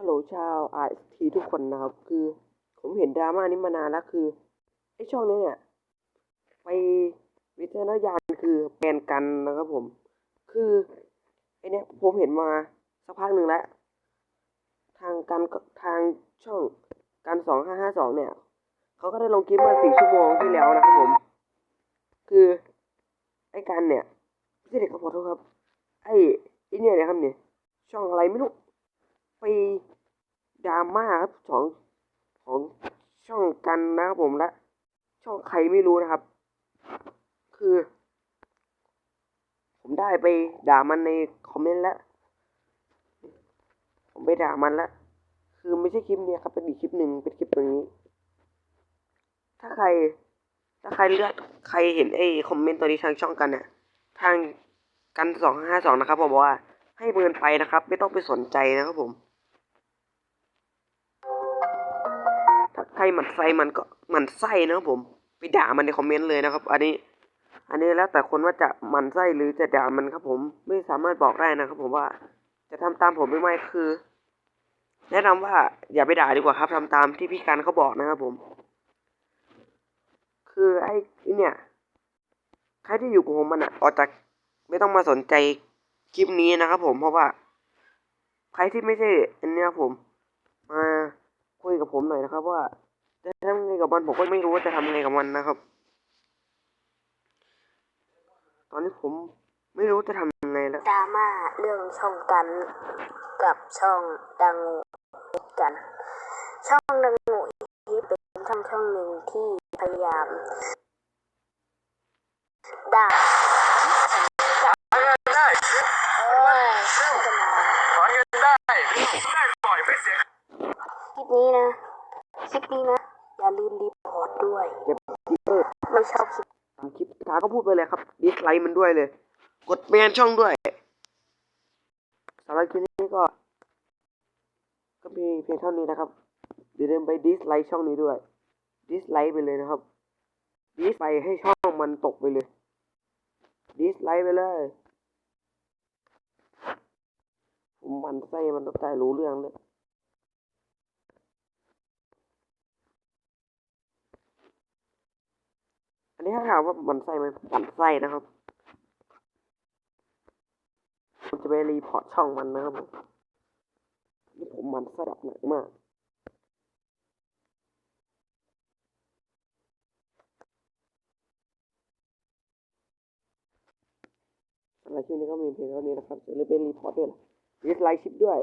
ฮัลโหลชาวไอทีทุกคนนะครับ คือผมเห็นดราม่านี้มานานแล้วคือไอช่องนี้เนี่ยไปวิจารณญาณคือแบนกันนะครับผม คือไอเนี้ยผมเห็นมาสักพักหนึ่งแล้ว ทางการทางช่องการสองห้าห้าสองเนี่ยเขาก็ได้ลงคลิปมาสี่ชั่วโมงที่แล้วนะครับผม คือไอกันเนี่ยไม่เด็กครับขอโทษครับ ไอไอเนี่ยนะครับเนี่ยช่องอะไรไม่รู้ไป ดราม่าครับสองของช่องกันนะครับผมและ ช่องใครไม่รู้นะครับ คือ ผมได้ไปด่ามันในคอมเมนต์แล้ว ผมไปด่ามันแล้ว คือไม่ใช่คลิปนี้ครับ เป็นอีกคลิปหนึ่งเป็นคลิปตัวนี้ ถ้าใคร ถ้าใครเลือกใครเห็นไอ้คอมเมนต์ตัวนี้ทางช่องกันเนี่ยทางกันสองห้าสองนะครับผมบอกว่าให้เมินไปนะครับ ไม่ต้องไปสนใจนะครับผม ใครหมันไส้มันก็หมันไส้นะครับผม ไปด่ามันในคอมเมนต์เลยนะครับ อันนี้ อันนี้แล้วแต่คนว่าจะหมันไส้หรือจะด่ามันครับ ผมไม่สามารถบอกได้นะครับผมว่า จะทำตามผมหรือไม่คือ แนะนำว่าอย่าไปด่าดีกว่าครับทำตามที่พี่กันเขาบอกนะครับผม คือไอ้เนี่ยใครที่อยู่กับผมมันอะออกจากไม่ต้องมาสนใจคลิปนี้นะครับผมเพราะว่า ใครที่ไม่ใช่อันนี้ผม มาคุยกับผมหน่อยนะครับว่า จะทำไงกับมันผมก็ไม่รู้ว่าจะทำไงกับมันนะครับ ตอนนี้ผมไม่รู้จะทำยังไงแล้วดราม่าเรื่องช่องกันกับช่องดังกัน ช่องดังหนูที่เป็นช่องช่องหนึ่งที่พยายามด่าโอ้ยโฆษณาถอนเงินได้บ่อยไม่เสียคลิปนี้นะ คลิปนี้นะ อย่าลืมรีพอร์ตด้วยเจ็บจิ๊บเออไม่ชอบคลิปตามคลิปท้าก็พูดไปเลยครับดิสไลค์มันด้วยเลย กดแบนช่องด้วยสำหรับคลิปนี้ก็ ก็มีเพียงเท่านี้นะครับอย่าลืมไปดิสไลค์ช่องนี้ด้วยดิสไลค์ไปเลยนะครับดิสไปให้ช่องมันตกไปเลยดิสไลค์ไปเลยผมมันไส้มันต้องใจรู้เรื่องเลย นี้ถ้าถามว่ามันไส้ไหมมันไส้นะครับผมจะไปรีพอร์ตช่องมันนะครับผมนี่ผมมันไส้แบบหนักมากสำหรับคลิปนี้ก็มีเพียงเท่านี้นะครับอย่าลืมเป็นรีพอร์ตด้วยนะดิสไลค์คลิปด้วย